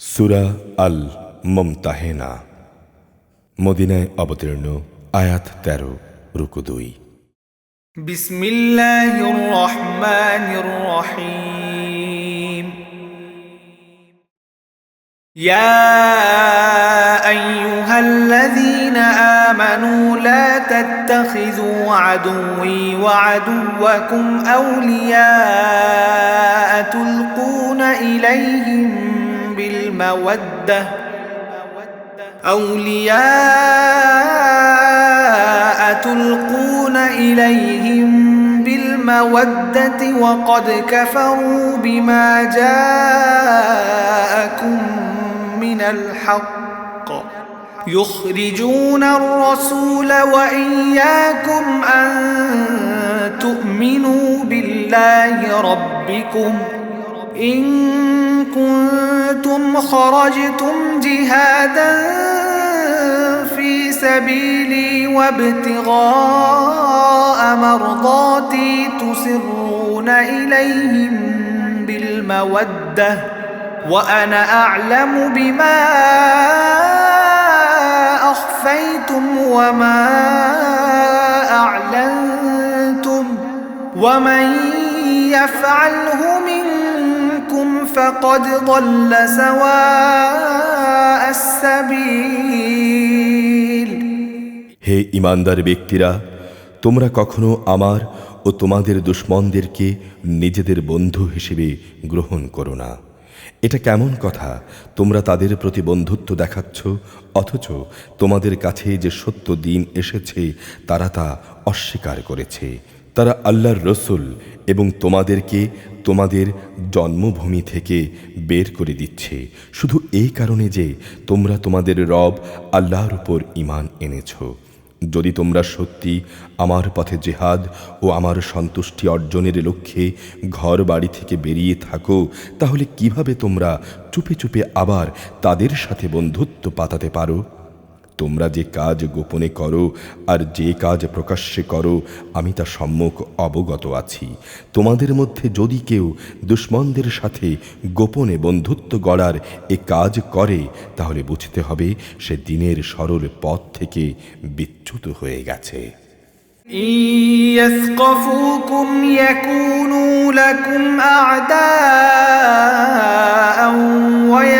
সুরা আল মমতাহেনা মদিনায় অবতীর্ণ আয়াত তেরো রুকু দুই بسم الله الرحمن الرحيم يا ايها الذين امنوا لا تتخذوا عدوي وعدوكم اولياء تلقون اليهم بالمودة. أولياء تلقون إليهم بالمودة وقد كفروا بما جاءكم من الحق. يخرجون الرسول وإياكم أن تؤمنوا بالله ربكم. إن كنتم خرجتم جهادا في سبيلي وابتغاء مرضاتي تسرون إليهم بالمودة وأنا أعلم بما أخفيتم وما أعلنتم ومن يفعله منكم فقد ضل سواء السبيل হে ইমানদার ব্যক্তিরা তোমরা কখনো আমার ও তোমাদের দুশ্মনদেরকে নিজেদের বন্ধু হিসেবে গ্রহণ করো না এটা কেমন কথা তোমরা তাদের প্রতি বন্ধুত্ব দেখাচ্ছ অথচ তোমাদের কাছে যে সত্য দিন এসেছে তারা তা অস্বীকার করেছে তারা আল্লাহর রসুল এবং তোমাদেরকে তোমাদের জন্মভূমি থেকে বের করে দিচ্ছে। শুধু এই কারণে যে তোমরা তোমাদের রব আল্লাহর উপর ইমান এনেছ। যদি তোমরা সত্যি আমার পথে জেহাদ ও আমার সন্তুষ্টি অর্জনের লক্ষ্যে ঘর বাড়ি থেকে বেরিয়ে থাকো, তাহলে কীভাবে তোমরা চুপে চুপে আবার তাদের সাথে বন্ধুত্ব পাতাতে পারো? তোমরা যে কাজ গোপনে করো আর যে কাজ প্রকাশ্যে করো আমি তা সম্মুখ অবগত আছি তোমাদের মধ্যে যদি কেউ দুশ্মনদের সাথে গোপনে বন্ধুত্ব গড়ার এ কাজ করে তাহলে বুঝতে হবে সে দিনের সরল পথ থেকে বিচ্যুত হয়ে গেছে إن يثقفوكم يكونوا لكم أعداء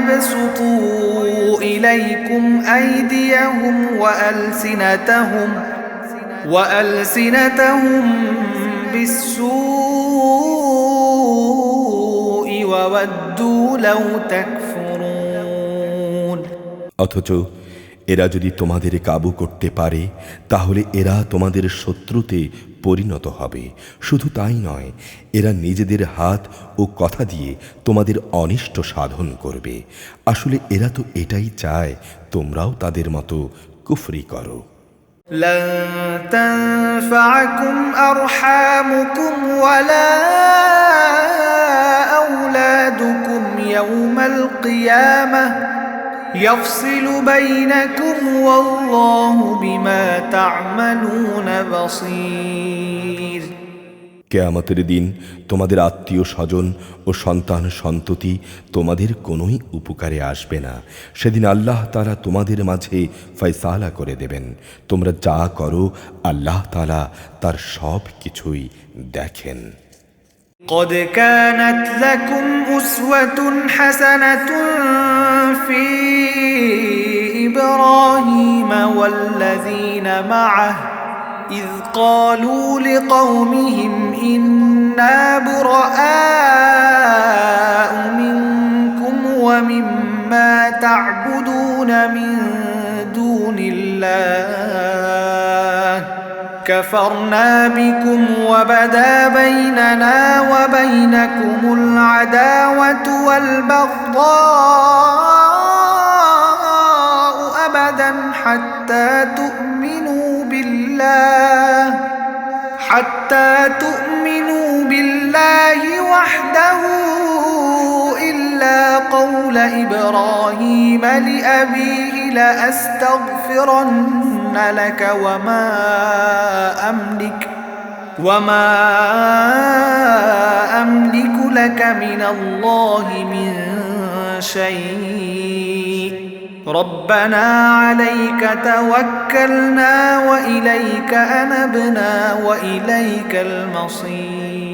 ويبسطوا إليكم أيديهم وألسنتهم وألسنتهم بالسوء وودوا لو تكفرون অথচ এরা যদি তোমাদের কাবু করতে পারে তাহলে এরা তোমাদের শত্রুতে পরিণত হবে শুধু তাই নয় এরা নিজেদের হাত ও কথা দিয়ে তোমাদের অনিষ্ট সাধন করবে আসলে এরা তো এটাই চায় তোমরাও তাদের মতো কুফরি করো لن تنفعكم أرحامكم ولا أولادكم يوم القيامة يفصل بينكم والله بما تعملون بصير কেয়ামতের দিন তোমাদের আত্মীয় স্বজন ও সন্তান সন্ততি তোমাদের কোনোই উপকারে আসবে না সেদিন আল্লাহ তারা তোমাদের মাঝে ফয়সালা করে দেবেন তোমরা যা করো আল্লাহ তালা তার সব কিছুই দেখেন قد كانت لكم أسوة حسنة في إبراهيم والذين معه إذ قالوا لقومهم إنا براء منكم ومما تعبدون من دون الله. كفرنا بكم وبدا بيننا وبينكم العداوة والبغضاء أبدا حتى تؤمنوا بالله حتى تؤمنوا بالله وحده إلا قول إبراهيم لأبيه لأستغفرن لك وما أملك وما أملك لك من الله من شيء ربنا عليك توكلنا واليك انبنا واليك المصير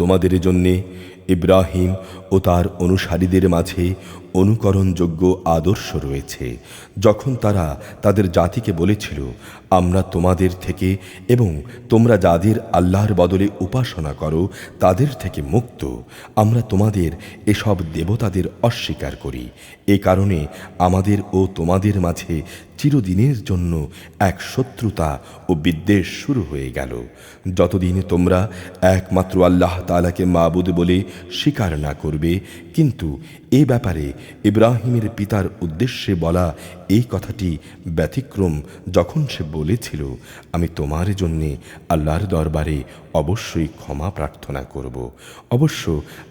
তোমাদের জন্যে ইব্রাহিম ও তার অনুসারীদের মাঝে অনুকরণযোগ্য আদর্শ রয়েছে। যখন তারা তাদের জাতিকে বলেছিল, আমরা তোমাদের থেকে এবং তোমরা যাদের আল্লাহর বদলে উপাসনা করো, তাদের থেকে মুক্ত। আমরা তোমাদের এসব দেবতাদের অস্বীকার করি। এ কারণে আমাদের ও তোমাদের মাঝে চিরদিনের জন্য এক শত্রুতা ও বিদ্বেষ শুরু হয়ে গেল। যতদিন তোমরা একমাত্র আল্লাহ তালাকে মাবুদ বলে স্বীকার না করবে কিন্তু এ ব্যাপারে ইব্রাহিমের পিতার উদ্দেশ্যে বলা এই কথাটি ব্যতিক্রম যখন সে বলেছিল, আমি তোমার জন্যে আল্লাহর দরবারে অবশ্যই ক্ষমা প্রার্থনা করব। অবশ্য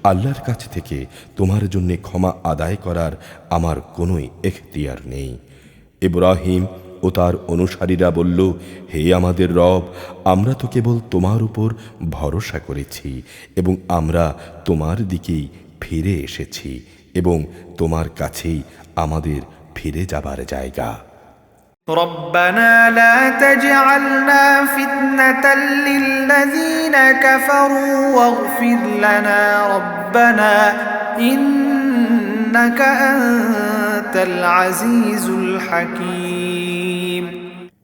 আল্লাহর কাছ থেকে তোমার জন্যে ক্ষমা আদায় করার আমার কোনোই এখতিয়ার নেই। ইব্রাহিম ও তার অনুসারীরা বলল, হে আমাদের রব, আমরা তো কেবল তোমার উপর ভরসা করেছি এবং আমরা তোমার দিকেই ফিরে এসেছি এবং তোমার কাছেই আমাদের ফিরে যাবার জায়গা ربنا لا تجعلنا فتنة للذين كفروا واغفر لنا ربنا إنك أنت العزيز الحكيم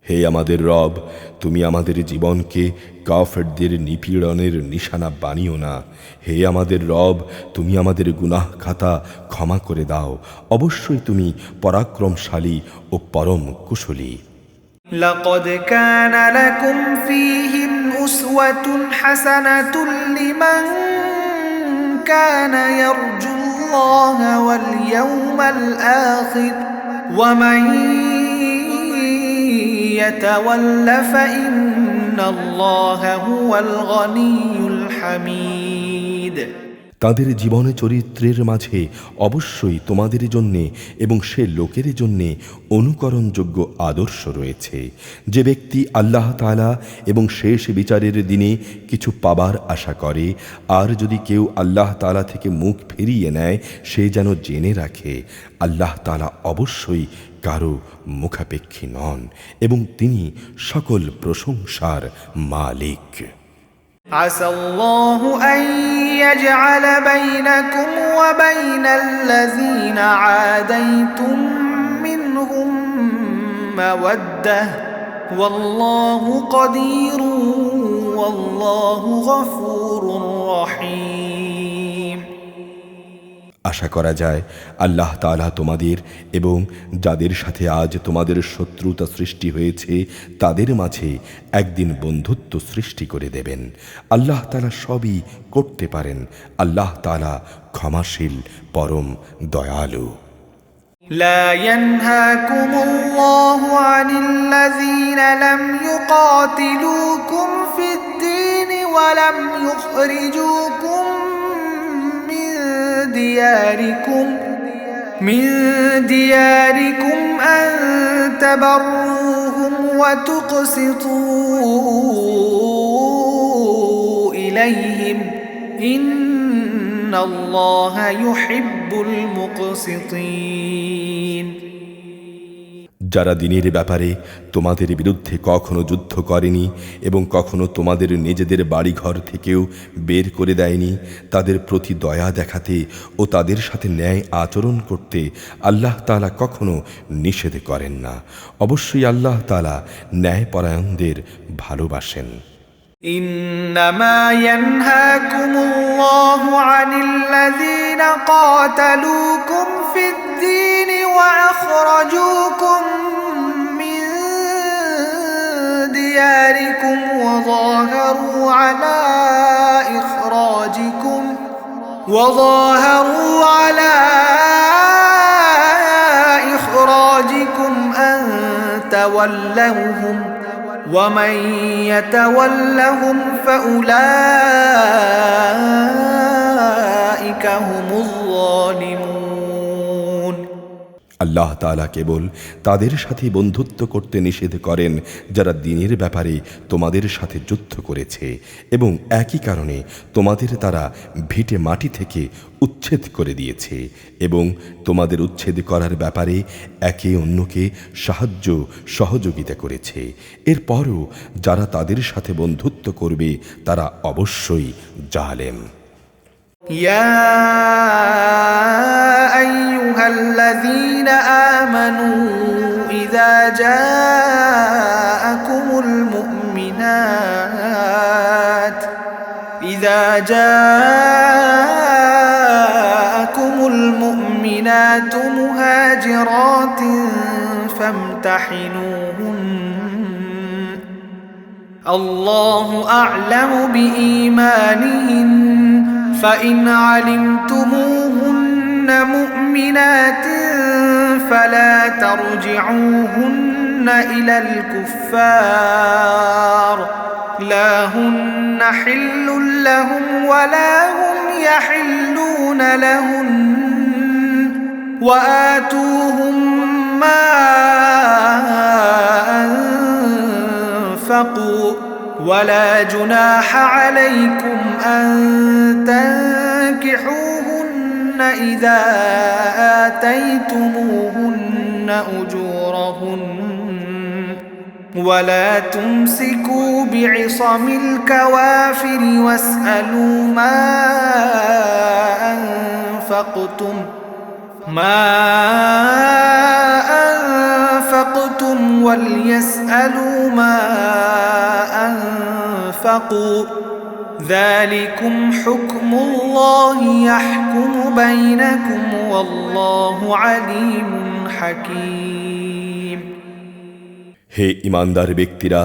হে আমাদের রব তুমি আমাদের জীবনকে কাফেরদের নিপীড়নের নিশানা বানিও না হে আমাদের রব তুমি আমাদের গুনাহ খাতা ক্ষমা করে দাও অবশ্যই তুমি পরাক্রমশালী ও পরম কুশলী لقد كان لكم فيهم أسوة حسنة لمن كان يرجو الله واليوم الآخر ومن يتول فإن الله هو الغني الحميد. তাদের জীবনে চরিত্রের মাঝে অবশ্যই তোমাদের জন্যে এবং সে লোকের জন্যে অনুকরণযোগ্য আদর্শ রয়েছে। যে ব্যক্তি আল্লাহ তালা এবং শেষ বিচারের দিনে কিছু পাবার আশা করে, আর যদি কেউ আল্লাহ তালা থেকে মুখ ফিরিয়ে নেয়, সে যেন জেনে রাখে, আল্লাহ তালা অবশ্যই কারও মুখাপেক্ষী নন এবং তিনি সকল প্রশংসার মালিক। عسى الله أن يجعل بينكم وبين الذين عاديتم منهم مودة. والله قدير والله غفور رحيم. আশা করা যায় আল্লাহ তাআলা তোমাদের এবং যাদের সাথে আজ তোমাদের শত্রুতা সৃষ্টি হয়েছে তাদের মাঝে একদিন বন্ধুত্ব সৃষ্টি করে দেবেন আল্লাহ তাআলা সবই করতে পারেন আল্লাহ তাআলা ক্ষমাশীল পরম দয়ালু لا ينهاكم الله عن الذين لم يقاتلوكم في الدين ولم يخرجوكم من دياركم من دياركم أن تبروهم وتقسطوا إليهم. إن الله يحب المقسطين. যারা দিনের ব্যাপারে তোমাদের বিরুদ্ধে কখনো যুদ্ধ করেনি এবং কখনো তোমাদের নিজেদের বাড়িঘর থেকেও বের করে দেয়নি তাদের প্রতি দয়া দেখাতে ও তাদের সাথে ন্যায় আচরণ করতে আল্লাহ তালা কখনো নিষেধ করেন না অবশ্যই আল্লাহ তালা ন্যায়পরায়ণদের ভালোবাসেন إنما ينهاكم الله عن الذين قاتلوكم في الدين وأخرجوكم من دياركم وظاهروا على إخراجكم وظاهروا على إخراجكم أن تولوهم ومن يتولهم فأولئك هم আল্লাহ তাআলা কেবল তাদের সাথে বন্ধুত্ব করতে নিষেধ করেন, যারা দিনের ব্যাপারে তোমাদের সাথে যুদ্ধ করেছে এবং একই কারণে তোমাদের তারা ভিটে মাটি থেকে উচ্ছেদ করে দিয়েছে এবং তোমাদের উচ্ছেদ করার ব্যাপারে একে অন্যকে সাহায্য সহযোগিতা করেছে। এরপরও যারা তাদের সাথে বন্ধুত্ব করবে, তারা অবশ্যই জালেম। يا فامتحنوهن الله أعلم بإيمانهن فإن علمتموهن مؤمنات فلا ترجعوهن إلى الكفار لا هن حل لهم ولا هم يحلون لهن وآتوهم ما أنفقوا ولا جناح عليكم أن تنكحوهن إذا آتيتموهن أجورهن ولا تمسكوا بعصم الكوافر واسألوا ما أنفقتم ما أنفقتم وليسألوا ما أنفقوا ذلكم حكم الله يحكم بينكم والله عليم حكيم হে ইমানদার ব্যক্তিরা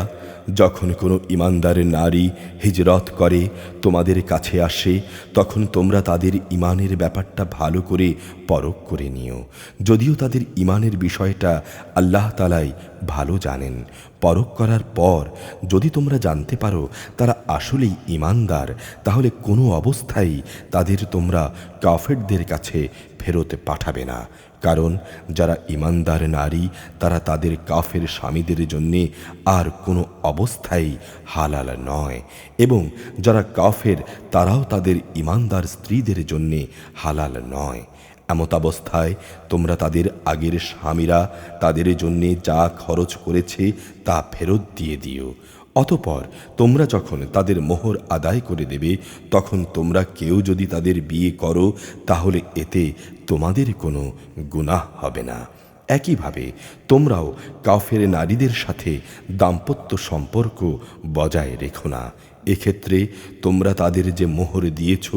যখন কোনো ইমানদার নারী হিজরত করে তোমাদের কাছে আসে, তখন তোমরা তাদের ইমানের ব্যাপারটা ভালো করে পরখ করে নিও। যদিও তাদের ইমানের বিষয়টা আল্লাহ তালাই ভালো জানেন। পরখ করার পর যদি তোমরা জানতে পারো তারা আসলেই ইমানদার, তাহলে কোনো অবস্থায় তাদের তোমরা কাফেরদের কাছে ফেরত পাঠাবে না। কারণ যারা ইমানদার নারী, তারা তাদের কাফের স্বামীদের জন্যে আর কোনো অবস্থায় হালাল নয়। এবং যারা কাফের, তারাও তাদের ইমানদার স্ত্রীদের জন্যে হালাল নয়। এমতাবস্থায় তোমরা তাদের আগের স্বামীরা তাদের জন্যে যা খরচ করেছে তা ফেরত দিয়ে দিও। অতপর তোমরা যখন তাদের মোহর আদায় করে দেবে, তখন তোমরা কেউ যদি তাদের বিয়ে করো, তাহলে এতে তোমাদের কোনো গুনাহ হবে না। একইভাবে তোমরাও কাফের নারীদের সাথে দাম্পত্য সম্পর্ক বজায় রেখো না। এক্ষেত্রে তোমরা তাদের যে মোহর দিয়েছ,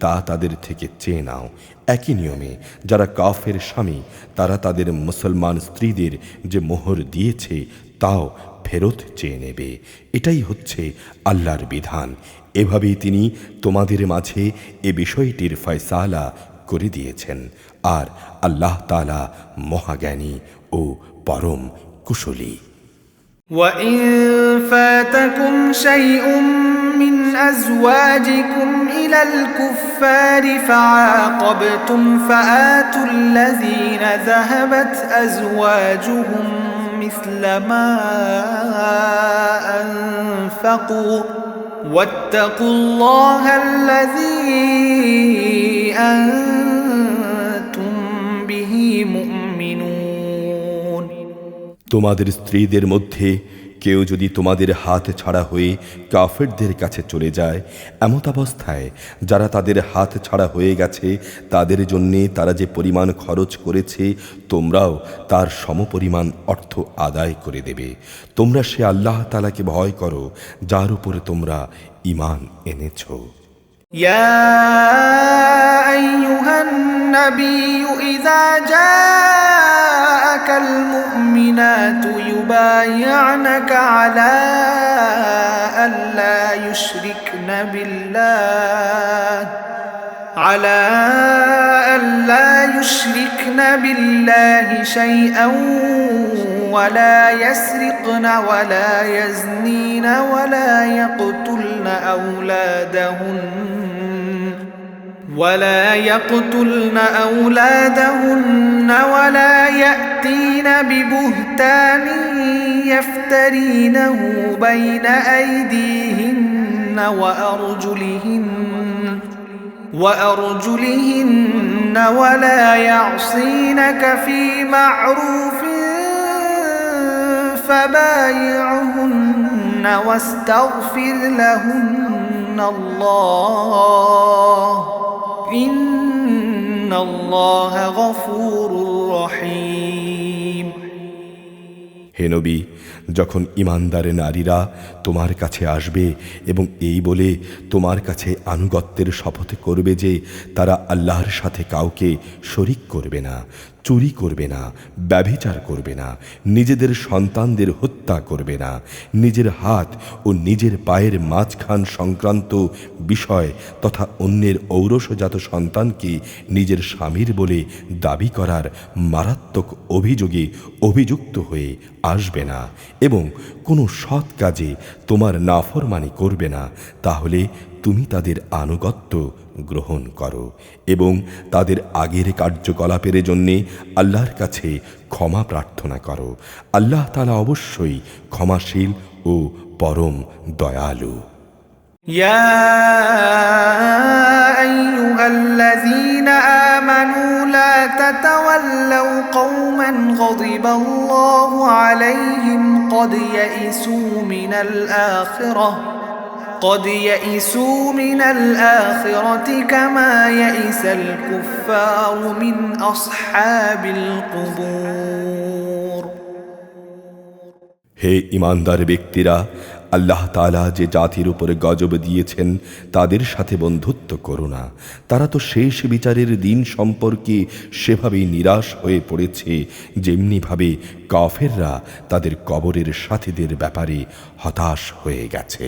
তা তাদের থেকে চেয়ে নাও। একই নিয়মে যারা কাফের স্বামী, তারা তাদের মুসলমান স্ত্রীদের যে মোহর দিয়েছে, তাও ফেরত চেয়ে নেবে। এটাই হচ্ছে আল্লাহর বিধান। এভাবেই তিনি তোমাদের মাঝে এ বিষয়টির ফয়সালা করে দিয়েছেন আর আল্লাহ তালা মহাজ্ঞানী ও পরম কুশলী وإن فاتكم شيء من أزواجكم إلى الكفار فعاقبتم فآتوا الذين ذهبت أزواجهم مثل ما أنفقوا واتقوا الله الذي أنتم তোমাদের স্ত্রীদের মধ্যে কেউ যদি তোমাদের হাত ছাড়া হয়ে কাফেরদের কাছে চলে যায় এমত অবস্থায় যারা তাদের হাত ছাড়া হয়ে গেছে তাদের জন্যে তারা যে পরিমাণ খরচ করেছে তোমরাও তার সমপরিমাণ অর্থ আদায় করে দেবে তোমরা সে আল্লাহ তালাকে ভয় করো যার উপরে তোমরা ইমান এনেছো يا أيها النبي إذا جاءك المؤمنات يبايعنك على ألا يشركن بالله على ألا يشركن بالله شيئا ولا يسرقن ولا يزنين ولا يقتلن أولادهن. ولا يقتلن أولادهن ولا يأتين ببهتان يفترينه بين أيديهن وأرجلهن وأرجلهن ولا يعصينك في معروف فبايعهن واستغفر لهن الله إن الله غفور رحيم হে নবী যখন ইমানদার নারীরা তোমার কাছে আসবে এবং এই বলে তোমার কাছে আনুগত্যের শপথ করবে যে তারা আল্লাহর সাথে কাউকে শরিক করবে না চুরি করবে না, ব্যভিচার করবে না, নিজেদের সন্তানদের হত্যা করবে না, নিজের হাত ও নিজের পায়ের মাঝখান সংক্রান্ত বিষয় তথা অন্যের ঔরসজাত সন্তানকে নিজের স্বামীর বলে দাবি করার মারাত্মক অভিযোগে অভিযুক্ত হয়ে আসবে না এবং কোনো সৎ কাজে তোমার নাফরমানি করবে না, তাহলে তুমি তাদের আনুগত্য গ্রহণ করো এবং তাদের আগের কার্যকলাপের জন্যে আল্লাহর কাছে ক্ষমা প্রার্থনা করো আল্লাহ তালা অবশ্যই ক্ষমাশীল ও পরম দয়ালু يا أيها الذين آمنوا لا تتولوا قوما غضب الله عليهم قد يئسوا من الآخرة قد يئسوا من الآخرة كما يئس الكفار من أصحاب القبور হে ইমানদার ব্যক্তিরা আল্লাহ তালা যে জাতির উপরে গজব দিয়েছেন তাদের সাথে বন্ধুত্ব করো না তারা তো শেষ বিচারের দিন সম্পর্কে সেভাবেই নিরাশ হয়ে পড়েছে যেমনিভাবে কাফেররা তাদের কবরের সাথীদের ব্যাপারে হতাশ হয়ে গেছে